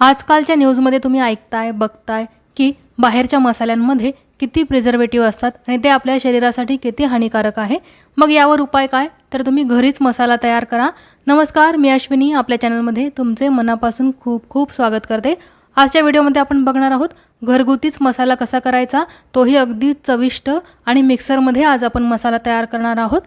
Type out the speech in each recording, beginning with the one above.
आजकालच्या न्यूजमध्ये तुम्ही ऐकताय बघताय की बाहेरच्या मसाल्यांमध्ये किती प्रिझर्वेटिव्ह असतात आणि ते आपल्या शरीरासाठी किती हानिकारक आहे. मग यावर उपाय काय? तर तुम्ही घरीच मसाला तयार करा. नमस्कार मी अश्विनी. आपल्या चॅनलमध्ये तुमचे मनापासून खूप खूप स्वागत करते. आजच्या व्हिडिओमध्ये आपण बघणार आहोत घरगुतीच मसाला कसा करायचा तोही अगदी चविष्ट आणि मिक्सरमध्ये आज आपण मसाला तयार करणार आहोत.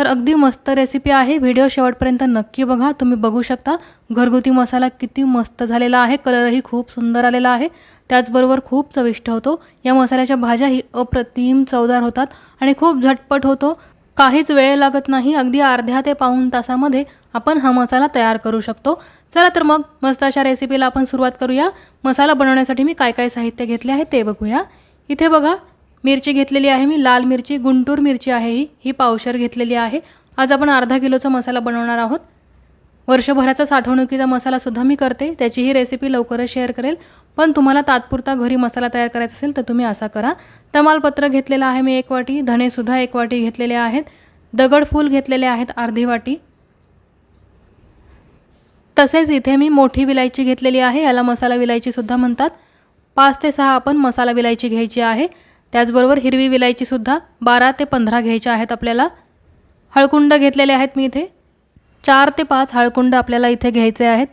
तर अगदी मस्त रेसिपी आहे. व्हिडिओ शेवटपर्यंत नक्की बघा. तुम्ही बघू शकता घरगुती मसाला किती मस्त झालेला आहे. कलरही खूप सुंदर आलेला आहे. त्याचबरोबर खूप चविष्ट होतो. या मसाल्याच्या भाज्याही अप्रतिम चवदार होतात आणि खूप झटपट होतो. काहीच वेळ लागत नाही. अगदी अर्ध्या ते पाऊण तासामध्ये आपण हा मसाला तयार करू शकतो. चला तर मग मस्त अशा रेसिपीला आपण सुरुवात करूया. मसाला बनवण्यासाठी मी काय काय साहित्य घेतले आहे ते बघूया. इथे बघा. मिरची घेतलेली आहे मी लाल मिरची गुंटूर मिरची आहे ही. ही पावशर घेतलेली आहे. आज आपण अर्धा किलोचा मसाला बनवणार आहोत. वर्षभराचा साठवणुकीचा मसालासुद्धा मी करते. त्याची ही रेसिपी लवकरच शेअर करेल. पण तुम्हाला तात्पुरता घरी मसाला तयार करायचा असेल तर तुम्ही असा करा. तमालपत्र घेतलेलं आहे मी एक वाटी. धणेसुद्धा एक वाटी घेतलेले आहेत. दगडफूल घेतलेले आहेत अर्धी वाटी. तसेच इथे मी मोठी विलायची घेतलेली आहे. याला मसाला विलायचीसुद्धा म्हणतात. पाच ते सहा आपण मसाला विलायची घ्यायची आहे. त्याचबरोबर हिरवी विलायचीसुद्धा बारा ते पंधरा घ्यायच्या आहेत आपल्याला. हळकुंड घेतलेले आहेत मी इथे. चार ते पाच हळकुंड आपल्याला इथे घ्यायचे आहेत.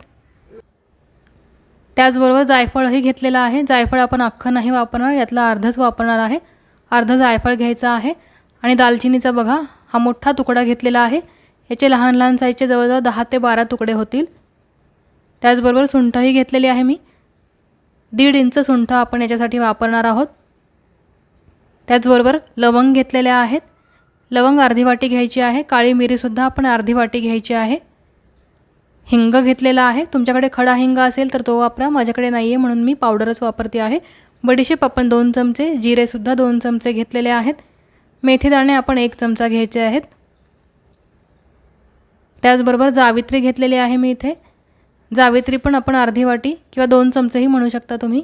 त्याचबरोबर जायफळही घेतलेलं आहे. जायफळ आपण अख्खं नाही वापरणार यातलं अर्धच वापरणार आहे. अर्धं जायफळ घ्यायचं आहे. आणि दालचिनीचा बघा हा मोठा तुकडा घेतलेला आहे. याचे लहान लहान साईजचे जवळजवळ दहा ते बारा तुकडे होतील. त्याचबरोबर सुंठही घेतलेली आहे मी. दीड इंच सुंठ आपण याच्यासाठी वापरणार आहोत. त्याचबरोबर लवंग घेतलेल्या आहेत. लवंग अर्धी वाटी घ्यायची आहे. काळी मिरीसुद्धा आपण अर्धी वाटी घ्यायची आहे. हिंग घेतलेला आहे. तुमच्याकडे खडा हिंग असेल तर तो वापरा. माझ्याकडे नाही आहे म्हणून मी पावडरच वापरते आहे. बडीशेप आपण दोन चमचे जिरेसुद्धा दोन चमचे घेतलेले आहेत. मेथीदाणे आपण एक चमचा घ्यायचे आहेत. त्याचबरोबर जावित्री घेतलेली आहे मी इथे. जावित्री पण आपण अर्धी वाटी किंवा दोन चमचेही म्हणू शकता तुम्ही.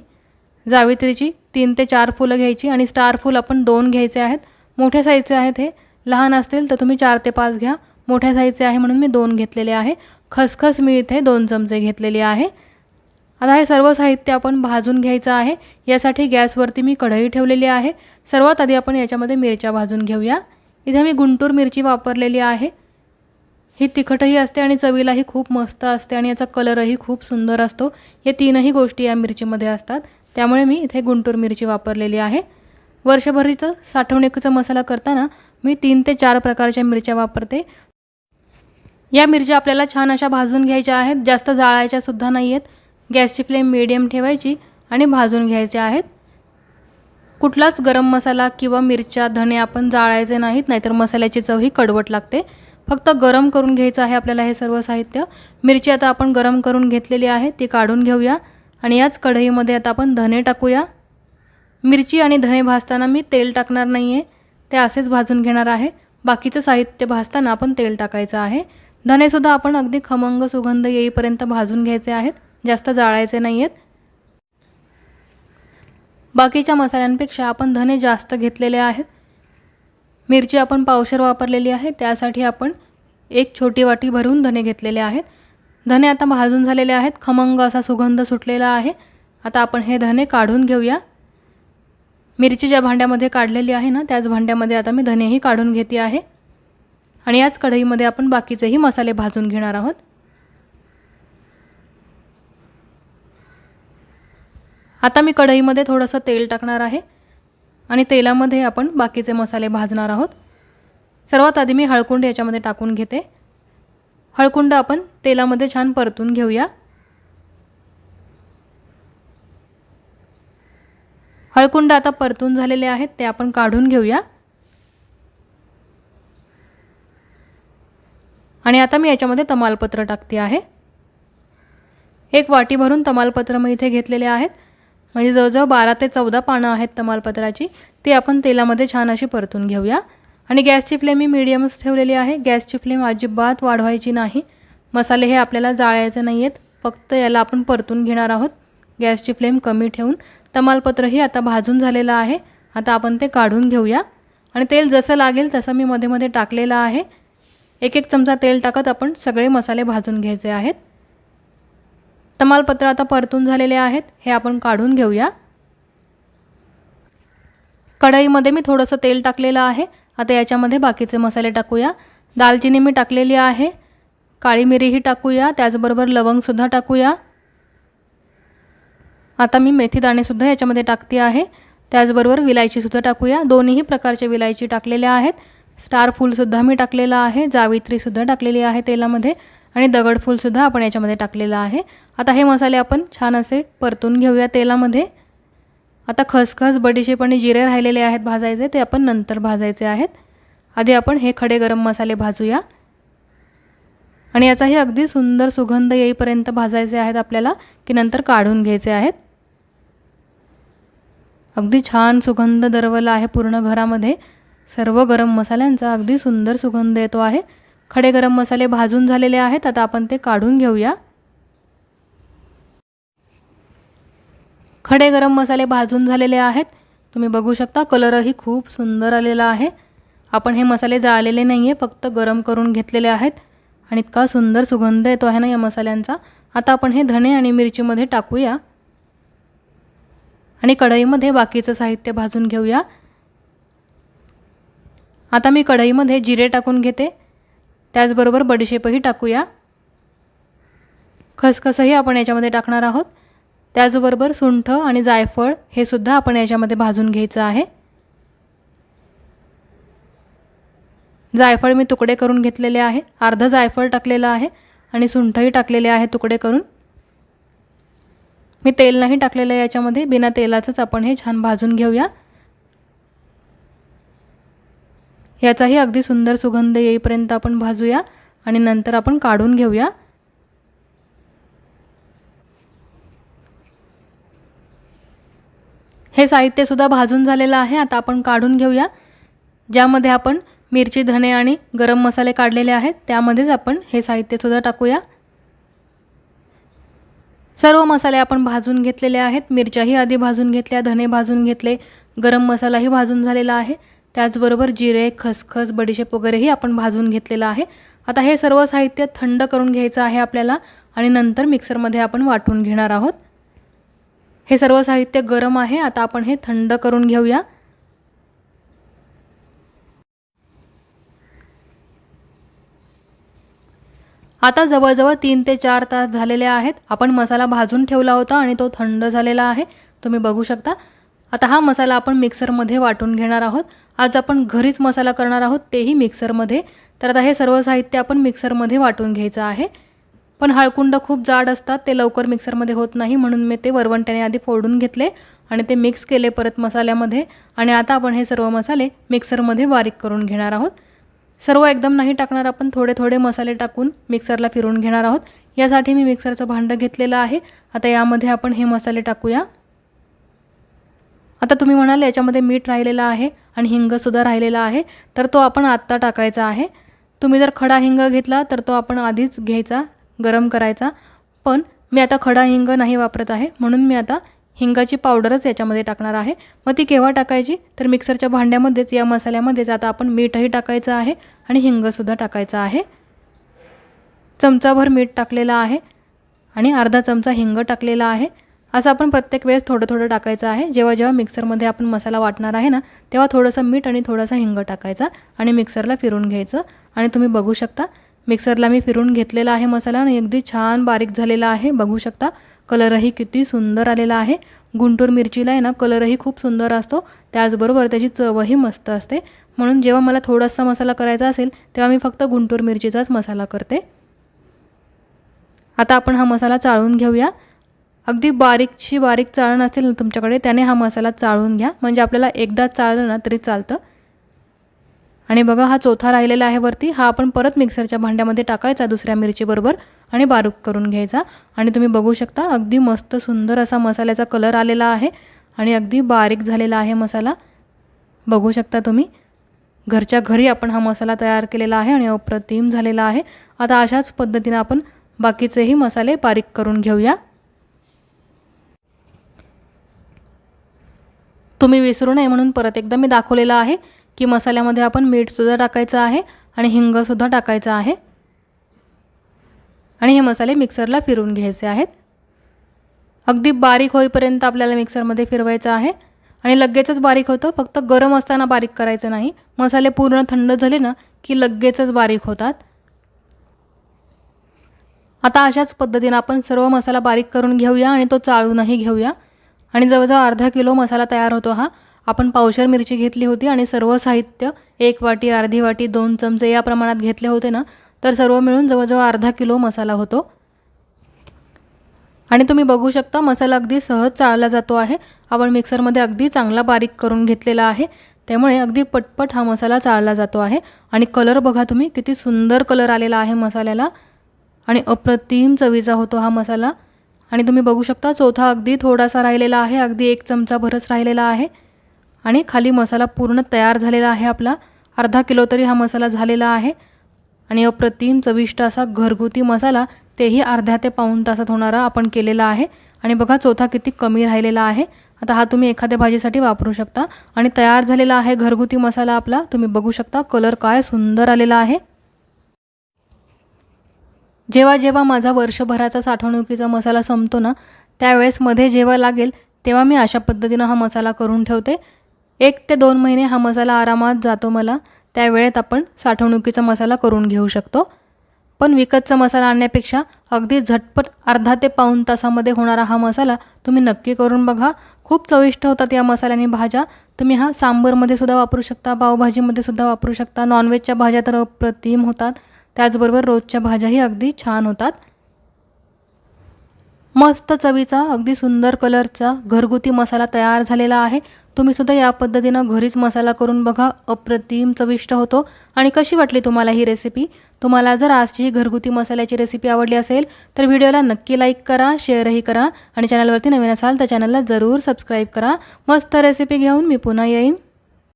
जावित्रीची तीन ते चार फुलं घ्यायची आणि स्टार फूल आपण दोन घ्यायचे आहेत. मोठ्या साईजचे आहेत हे. लहान असतील तर तुम्ही चार ते पाच घ्या. मोठ्या साईजचे आहे म्हणून मी दोन घेतलेले आहे. खसखस मी इथे दोन चमचे घेतलेले आहे. आता हे सर्व साहित्य आपण भाजून घ्यायचं आहे. यासाठी गॅसवरती मी कढई ठेवलेली आहे. सर्वात आधी आपण याच्यामध्ये मिरच्या भाजून घेऊया. इथे मी गुंटूर मिरची वापरलेली आहे. ही तिखटही असते आणि चवीलाही खूप मस्त असते आणि याचा कलरही खूप सुंदर असतो. या तीनही गोष्टी या मिरचीमध्ये असतात. त्यामुळे मी इथे गुंटूर मिरची वापरलेली आहे. वर्षभरीचं साठवणुकीचा मसाला करताना मी तीन ते चार प्रकारच्या मिरच्या वापरते. या मिरच्या आपल्याला छान अशा भाजून घ्यायच्या आहेत. जास्त जाळायच्या सुद्धा नाही आहेत गॅसची फ्लेम मिडियम ठेवायची आणि भाजून घ्यायच्या आहेत. कुठलाच गरम मसाला किंवा मिरच्या धणे आपण जाळायचे नाहीत नाहीतर मसाल्याची चवही कडवट लागते. फक्त गरम करून घ्यायचं आहे आपल्याला हे सर्व साहित्य. मिरची आता आपण गरम करून घेतलेली आहे ती काढून घेऊया. आणि याच कढईमध्ये आता आपण धणे टाकूया. मिरची आणि धणे भाजताना मी तेल टाकणार नाही आहे ते असेच भाजून घेणार आहे. बाकीचं साहित्य भाजताना आपण तेल टाकायचं आहे. धणेसुद्धा आपण अगदी खमंग सुगंध येईपर्यंत भाजून घ्यायचे आहेत. जास्त जाळायचे नाही आहेत बाकीच्या मसाल्यांपेक्षा आपण धणे जास्त घेतलेले आहेत. मिरची आपण पावशर वापरलेली आहे. त्यासाठी आपण एक छोटी वाटी भरून धणे घेतलेले आहेत. धने आता भाजून झालेले आहेत. खमंग असा सुगंध सुटलेला आहे. आता आपण हे धने काढून घेऊया. मिरची ज्या भांड्यामध्ये काढलेली आहे ना त्याच भांड्यामध्ये आता मी धनेही काढून घेते आहे. आणि याच कढईमध्ये आपण बाकीचेही मसाले भाजून घेणार आहोत. आता मी कढईमध्ये थोडंसं तेल टाकणार आहे. आणि तेलामध्ये आपण बाकीचे मसाले भाजणार आहोत. सर्वात आधी मी हळकुंड याच्यामध्ये टाकून घेते. हळकुंड आपण तेलामध्ये छान परतून घेऊया. हळकुंड आता परतून झालेले आहेत ते आपण काढून घेऊया. आणि आता मी याच्यामध्ये तमालपत्र टाकते आहे. एक वाटी भरून तमालपत्र मी इथे घेतलेले आहेत. म्हणजे जवळजवळ बारा ते चौदा पानं आहेत तमालपत्राची. ती आपण तेलामध्ये छान अशी परतून घेऊया. आणि गॅसची फ्लेम मी मिडियमच ठेवलेली आहे. गॅसची फ्लेम अजिबात वाढवायची नाही. मसाले हे आपल्याला जाळायचे नाही आहेत फक्त याला आपण परतून घेणार आहोत. गॅसची फ्लेम कमी ठेवून तमालपत्रही आता भाजून झालेलं आहे. आता आपण ते काढून घेऊया. आणि तेल जसं लागेल तसं मी मध्ये मध्ये टाकलेलं आहे. एक एक चमचा तेल टाकत आपण सगळे मसाले भाजून घ्यायचे आहेत. तमालपत्र आता परतून झालेले आहेत. हे आपण काढून घेऊया. कढईमध्ये मी थोडंसं तेल टाकलेलं आहे. आता याच्यामध्ये बाकीचे मसाले टाकूया. दालचिनी मी टाकलेली आहे. काळी मिरीही टाकूया. त्याचबरोबर लवंगसुद्धा टाकूया. आता मी मेथी दाणेसुद्धा याच्यामध्ये टाकते आहे. त्याचबरोबर विलायचीसुद्धा टाकूया. दोन्ही प्रकारचे विलायची टाकलेल्या आहेत. स्टार फूलसुद्धा मी टाकलेलं आहे. जावित्रीसुद्धा टाकलेली आहे तेलामध्ये. आणि दगडफूलसुद्धा आपण याच्यामध्ये टाकलेलं आहे. आता हे मसाले आपण छान असे परतून घेऊया तेलामध्ये. आता खसखस बडीशेप आणि जिरे राहिलेले आहेत भाजायचे ते आपण नंतर भाजायचे आहेत. आधी आपण हे खडे गरम मसाले भाजूया. आणि याचाही अगदी सुंदर सुगंध येईपर्यंत भाजायचे आहेत आपल्याला की नंतर काढून घ्यायचे आहेत. अगदी छान सुगंध दरवला आहे पूर्ण घरामध्ये. सर्व गरम मसाल्यांचा अगदी सुंदर सुगंध येतो आहे. खडे गरम मसाले भाजून झालेले आहेत आता आपण ते काढून घेऊया. खडे गरम मसाले भाजून झालेले आहेत. तुम्ही बघू शकता कलरही खूप सुंदर आलेला आहे. आपण हे मसाले जाळलेले नाही आहे फक्त गरम करून घेतलेले आहेत. आणि इतका सुंदर सुगंध येतो आहे ना या मसाल्यांचा. आता आपण हे धणे आणि मिरचीमध्ये टाकूया. आणि कढईमध्ये बाकीचं साहित्य भाजून घेऊया. आता मी कढईमध्ये जिरे टाकून घेते. त्याचबरोबर बडीशेपही टाकूया. खसखसही आपण याच्यामध्ये टाकणार आहोत. त्याचबरोबर सुंठ आणि जायफळ हे सुद्धा आपण याच्यामध्ये भाजून घ्यायचं आहे. जायफळ मी तुकडे करून घेतलेले आहे. अर्धं जायफळ टाकलेलं आहे आणि सुंठही टाकलेले आहे तुकडे करून. मी तेल नाही टाकलेलं आहे याच्यामध्ये बिना तेलाचंच आपण हे छान भाजून घेऊया. याचाही अगदी सुंदर सुगंध येईपर्यंत आपण भाजूया आणि नंतर आपण काढून घेऊया. हे साहित्यसुद्धा भाजून झालेलं आहे. आता आपण काढून घेऊया. ज्यामध्ये आपण मिरची धणे आणि गरम मसाले काढलेले आहेत. त्यामध्येच आपण हे साहित्यसुद्धा टाकूया. सर्व मसाले आपण भाजून घेतलेले आहेत. मिरच्याही आधी भाजून घेतल्या धणे भाजून घेतले गरम मसालाही भाजून झालेला आहे. त्याचबरोबर जिरे खसखस बडीशेप वगैरेही आपण भाजून घेतलेलं आहे. आता हे सर्व साहित्य थंड करून घ्यायचं आहे आपल्याला आणि नंतर मिक्सरमध्ये आपण वाटून घेणार आहोत. हे सर्व साहित्य गरम आहे आता आपण हे थंड करून घेऊया. आता जवळजवळ तीन ते चार तास झालेले आहेत. आपण मसाला भाजून ठेवला होता आणि तो थंड झालेला आहे. तुम्ही बघू शकता. आता हा मसाला आपण मिक्सरमध्ये वाटून घेणार आहोत. आज आपण घरीच मसाला करणार आहोत तेही मिक्सरमध्ये. तर आता हे सर्व साहित्य आपण मिक्सरमध्ये वाटून घ्यायचं आहे. पण हळकुंड खूप जाड असतात ते लवकर मिक्सरमध्ये होत नाही म्हणून मी ते वरवंट्याने आधी फोडून घेतले आणि ते मिक्स केले परत मसाल्यामध्ये. आणि आता आपण हे सर्व मसाले मिक्सरमध्ये बारीक करून घेणार आहोत. सर्व एकदम नाही टाकणार आपण थोडे थोडे मसाले टाकून मिक्सरला फिरून घेणार आहोत. यासाठी मी मिक्सरचं भांडं घेतलेलं आहे. आता यामध्ये आपण हे मसाले टाकूया. आता तुम्ही म्हणाल याच्यामध्ये मीठ राहिलेलं आहे आणि हिंगसुद्धा राहिलेला आहे तर तो आपण आत्ता टाकायचा आहे. तुम्ही जर खडा हिंग घेतला तर तो आपण आधीच घ्यायचा. गरम करायचा. पण मी आता खडा हिंग नाही वापरत आहे. म्हणून मी आता हिंगाची पावडरच याच्यामध्ये टाकणार आहे. मग ती केव्हा टाकायची? तर मिक्सरच्या भांड्यामध्येच या मसाल्यामध्येच आता आपण मीठही टाकायचं आहे आणि हिंगसुद्धा टाकायचं आहे. चमचाभर मीठ टाकलेलं आहे आणि अर्धा चमचा हिंग टाकलेला आहे. असं आपण प्रत्येक वेळेस थोडं थोडं टाकायचं आहे. जेव्हा जेव्हा मिक्सरमध्ये आपण मसाला वाटणार आहे ना तेव्हा थोडंसं मीठ आणि थोडासा हिंग टाकायचा आणि मिक्सरला फिरून घ्यायचं. आणि तुम्ही बघू शकता मिक्सरला मी फिरून घेतलेला आहे मसाला आणि अगदी छान बारीक झालेला आहे. बघू शकता कलरही किती सुंदर आलेला आहे. गुंटूर मिरचीला आहे ना कलरही खूप सुंदर असतो. त्याचबरोबर त्याची चवही मस्त असते. म्हणून जेव्हा मला थोडासा मसाला करायचा असेल तेव्हा मी फक्त गुंटूर मिरचीचाच मसाला करते. आता आपण हा मसाला चाळून घेऊया. अगदी बारीकशी बारीक चाळण असेल ना तुमच्याकडे त्याने हा मसाला चाळून घ्या. म्हणजे आपल्याला एकदा चाळलं ना तरी चालतं. आणि बघा हा चौथा राहिलेला आहे वरती. हा आपण परत मिक्सरच्या भांड्यामध्ये टाकायचा दुसऱ्या मिरचीबरोबर आणि बारीक करून घ्यायचा. आणि तुम्ही बघू शकता अगदी मस्त सुंदर असा मसाल्याचा कलर आलेला आहे आणि अगदी बारीक झालेला आहे मसाला. बघू शकता तुम्ही घरच्या घरी आपण हा मसाला तयार केलेला आहे आणि अप्रतिम झालेला आहे. आता अशाच पद्धतीनं आपण बाकीचेही मसाले बारीक करून घेऊया. तुम्ही विसरू नये म्हणून परत एकदा मी दाखवलेलं आहे. की मसाल्यामध्ये आपण मीठसुद्धा टाकायचं आहे आणि हिंगसुद्धा टाकायचं आहे. आणि हे मसाले मिक्सरला फिरून घ्यायचे आहेत. अगदी बारीक होईपर्यंत आपल्याला मिक्सरमध्ये फिरवायचं आहे. आणि लगेचच बारीक होतं फक्त गरम असताना बारीक करायचं नाही. मसाले पूर्ण थंड झाले ना की लगेचच बारीक होतात. आता अशाच पद्धतीनं आपण सर्व मसाला बारीक करून घेऊया आणि तो चाळूनही घेऊया. आणि जवळजवळ अर्धा किलो मसाला तयार होतो हा. आपण पावशर मिरची घेतली होती आणि सर्व साहित्य एक वाटी अर्धी वाटी दोन चमचे या प्रमाणात घेतले होते ना तर सर्व मिळून जवळजवळ अर्धा किलो मसाला होतो. आणि तुम्ही बघू शकता मसाला अगदी सहज चाळला जातो आहे. आपण मिक्सरमध्ये अगदी चांगला बारीक करून घेतलेला आहे. त्यामुळे अगदी पटपट हा मसाला चाळला जातो आहे. आणि कलर बघा तुम्ही किती सुंदर कलर आलेला आहे मसाल्याला. आणि अप्रतिम चवीचा होतो हा मसाला. आणि तुम्ही बघू शकता चौथा अगदी थोडासा राहिलेला आहे अगदी एक चमचा भरच राहिलेला आहे. आणि खाली मसाला पूर्ण तयार झालेला आहे आपला. अर्धा किलो तरी हा मसाला झालेला आहे. आणि अप्रतिम चविष्ट असा घरगुती मसाला तेही अर्ध्या ते पाऊण तासात होणारा आपण केलेला आहे. आणि बघा चौथा किती कमी राहिलेला आहे. आता हा तुम्ही एखाद्या भाजीसाठी वापरू शकता. आणि तयार झालेला आहे घरगुती मसाला आपला. तुम्ही बघू शकता कलर काय सुंदर आलेला आहे. जेव्हा जेव्हा माझा वर्षभराचा साठवणुकीचा मसाला संपतो ना त्यावेळेस मध्ये जेव्हा लागेल तेव्हा मी अशा पद्धतीनं हा मसाला करून ठेवते. एक ते दोन महिने हा मसाला आरामात जातो मला. त्यावेळेत आपण साठवणुकीचा मसाला करून घेऊ शकतो. पण विकतचा मसाला आणण्यापेक्षा अगदी झटपट अर्धा ते पाऊण तासामध्ये होणारा हा मसाला तुम्ही नक्की करून बघा. खूप चविष्ट होतात या मसाल्याने भाज्या. तुम्ही हा सांबरमध्ये सुद्धा वापरू शकता पावभाजीमध्ये सुद्धा वापरू शकता. नॉनव्हेजच्या भाज्या तर अप्रतिम होतात. त्याचबरोबर रोजच्या भाज्याही अगदी छान होतात. मस्त चवीचा अगदी सुंदर कलरचा घरगुती मसाला तयार झालेला आहे. तुम्ही सुद्धा या पद्धतीनं घरीच मसाला करून बघा. अप्रतिम चविष्ट होतो. आणि कशी वाटली तुम्हाला ही रेसिपी तुम्हाला जर आजची घरगुती मसाल्याची रेसिपी आवडली असेल तर व्हिडिओला नक्की लाईक करा शेअरही करा. आणि चॅनलवरती नवीन असाल तर चॅनलला जरूर सबस्क्राईब करा. मस्त रेसिपी घेऊन मी पुन्हा येईन.